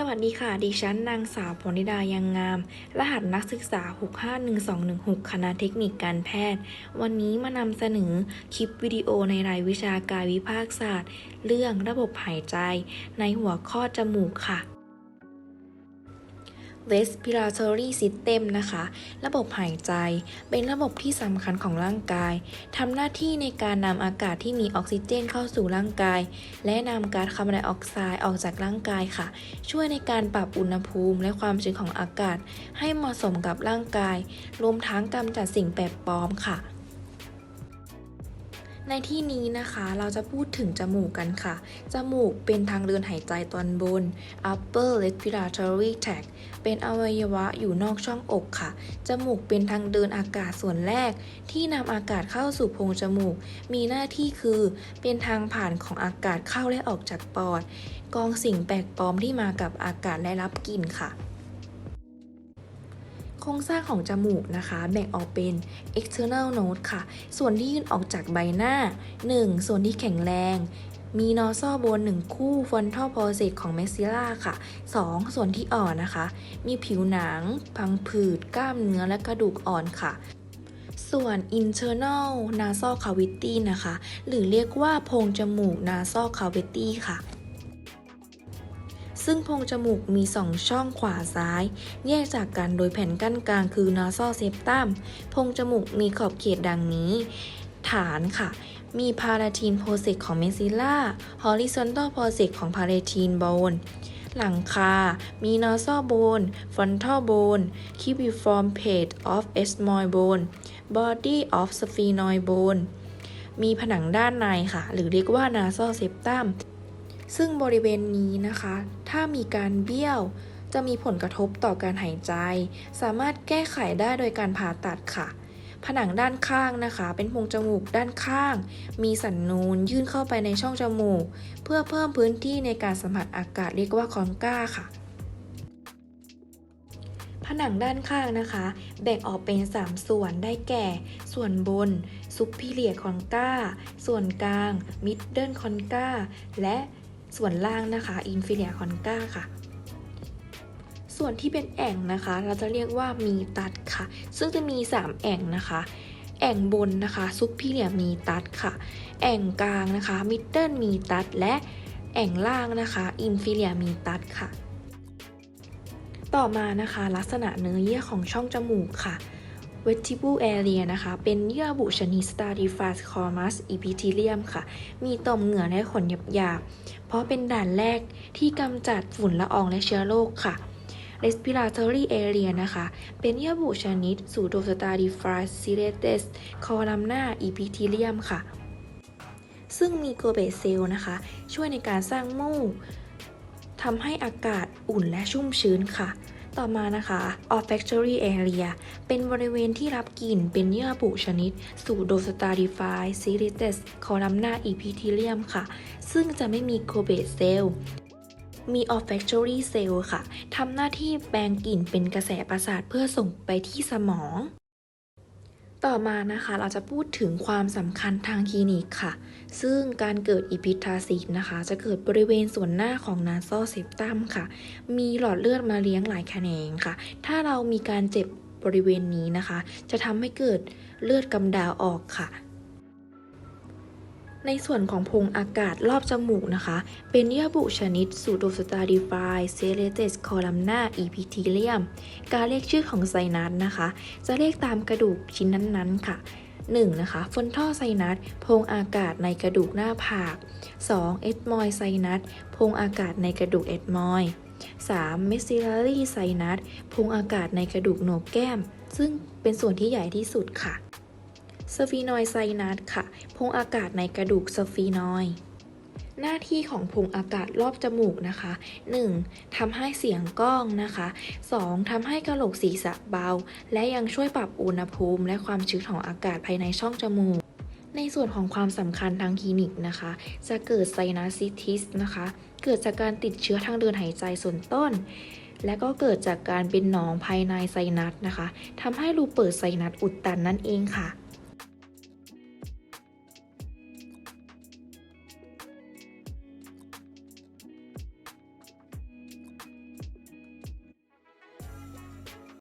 สวัสดีค่ะ ดิฉันนางสาวพรนิดายังงาม รหัสนักศึกษา 651216 คณะเทคนิคการแพทย์ วันนี้มานำเสนอคลิปวิดีโอในรายวิชากายวิภาคศาสตร์ เรื่องระบบหายใจ ในหัวข้อจมูกค่ะ respiratory system นะคะ ระบบหายใจ เป็นระบบที่สำคัญของร่างกาย ทำหน้าที่ในการนำอากาศที่มีออกซิเจนเข้าสู่ร่างกาย และนำก๊าซคาร์บอนไดออกไซด์ออกจากร่างกายค่ะ ช่วยในการปรับอุณหภูมิและความชื้นของอากาศ ให้เหมาะสมกับร่างกาย รวมทั้งกำจัดสิ่งแปลกปลอมค่ะ ในที่นี้นะคะเราจะพูดถึงจมูกกันค่ะ จมูกเป็นทางเดินหายใจตอนบน upper respiratory tract เป็นอวัยวะอยู่นอกช่องอกค่ะ จมูกเป็นทางเดินอากาศส่วนแรก ที่นำอากาศเข้าสู่โพรงจมูก มีหน้าที่คือเป็นทางผ่านของอากาศเข้าและออกจากปอด กองสิ่งแปลกปลอมที่มากับอากาศและรับกลิ่นค่ะ ครงสร้างของจมูกนะคะ แบ่งออกเป็น external node ค่ะ ส่วนที่ยื่นออกจากใบหน้า 1. ส่วนที่แข็งแรง มีนอซอโบน 1 คู่ frontal process ของ maxilla ค่ะ 2. ส่วนที่อ่อนนะคะ มีผิวหนัง พังผืด กล้ามเนื้อและกระดูกอ่อนค่ะส่วน internal nasal cavity นะคะ หรือเรียกว่าโพรงจมูก nasal cavity ค่ะ ซึ่งโพรงจมูกมี 2 ช่องขวาซ้าย แยกจากกันโดยแผ่นกั้นกลางคือนอซอเซปตัมโพรงจมูกมีขอบเขตดังนี้ ฐานค่ะ มีพาราทีนโพสิกของเมซิล่าฮอริซอนตอลโพสิกของพาราทีนโบนหลังคา มีนอซอโบน ฟอนทัลโบนคิบิฟอร์มเพดออฟเอสมอยโบนบอดี้ออฟสฟีนอยโบนมีผนังด้านในค่ะ หรือเรียกว่านาซอเซปตัมซึ่งบริเวณนี้นะคะ ถ้ามีการเบี้ยว จะมีผลกระทบต่อการหายใจ สามารถแก้ไขได้โดยการผ่าตัดค่ะ ผนังด้านข้างนะคะ เป็นโพรงจมูกด้านข้าง มีสันนูนยื่นเข้าไปในช่องจมูก เพื่อเพิ่มพื้นที่ในการสัมผัสอากาศเรียกว่าคอนก้าค่ะผนังด้านข้างนะคะ แบ่งออกเป็น 3 ส่วนได้แก่ ส่วนบน superior concha ส่วนกลาง middle concha และ ส่วนล่างนะคะ inferior concha ค่ะ ส่วนที่เป็นแอ่งนะคะ เราจะเรียกว่ามีตัดค่ะ ซึ่งจะมี 3 แอ่งนะคะ แอ่งบนนะคะ superior มีตัดค่ะ แอ่งกลางนะคะ middle มีตัดและแอ่งล่างนะคะ inferior มีตัดค่ะ ต่อมานะคะ ลักษณะเนื้อเยื่อของช่องจมูกค่ะ vestibule area นะคะ เป็นเยื่อบุชนิด stratified squamous epithelium ค่ะ มีต่อมเหงื่อและขนหยาบๆ เพราะเป็นด่านแรกที่กำจัดฝุ่นละอองและเชื้อโรคค่ะ respiratory area นะคะ เป็นเยื่อบุชนิด pseudo stratified serratus columna epithelium ค่ะ ซึ่งมีโกเบเซลนะคะ ช่วยในการสร้างมูกทำให้อากาศอุ่นและชุ่มชื้นค่ะ ต่อมานะคะ olfactory area เป็นบริเวณที่รับกลิ่นเป็นเยื่อบุชนิด สู่ d o stratified serratus columnar epithelium ค่ะ ซึ่งจะไม่มีโคเบตเซลล์มี olfactory cell ค่ะ ทำหน้าที่แปลงกลิ่นเป็นกระแสประสาทเพื่อส่งไปที่สมอง ต่อมานะคะเราจะพูดถึงความสำคัญทางคลินิกค่ะ ซึ่งการเกิดอิพิทาซิสนะคะ จะเกิดบริเวณส่วนหน้าของนาซอเซปตัมค่ะ มีหลอดเลือดมาเลี้ยงหลายแขนงค่ะ ถ้าเรามีการเจ็บบริเวณนี้นะคะ จะทำให้เกิดเลือดกำดาวออกค่ะ ในส่วนของพงอากาศรอบจมูกนะคะ เป็นเยื่อบุชนิด pseudo stratified serratus columnar epithelium การเรียกชื่อของไซนัสนะคะ จะเรียกตามกระดูกชิ้นนั้นๆ ค่ะ 1. นะคะฟอนท่อไซนัสพงอากาศในกระดูกหน้าผาก 2. เอดมอยไซนัสพงอากาศในกระดูกเอดมอย 3. เมสซิลารีไซนัสพงอากาศในกระดูกโหนกแก้ม ซึ่งเป็นส่วนที่ใหญ่ที่สุดค่ะ สฟีนอยไซนัสค่ะพงอากาศในกระดูกสฟีนอยหน้าที่ของโพงอากาศรอบจมูกนะคะ 1. ทำให้เสียงก้องนะคะ 2. ทำให้กระโหลกศีรษะเบา และยังช่วยปรับอุณหภูมิ และความชื้นของอากาศภายในช่องจมูก ในส่วนของความสำคัญทางคลินิกนะคะ จะเกิดไซนัสซิทิสนะคะ เกิดจากการติดเชื้อทางเดินหายใจส่วนต้น และก็เกิดจากการเป็นหนองภายในไซนัสนะคะทำให้รูเปิดไซนัสอุดตันนั่นเองค่ะ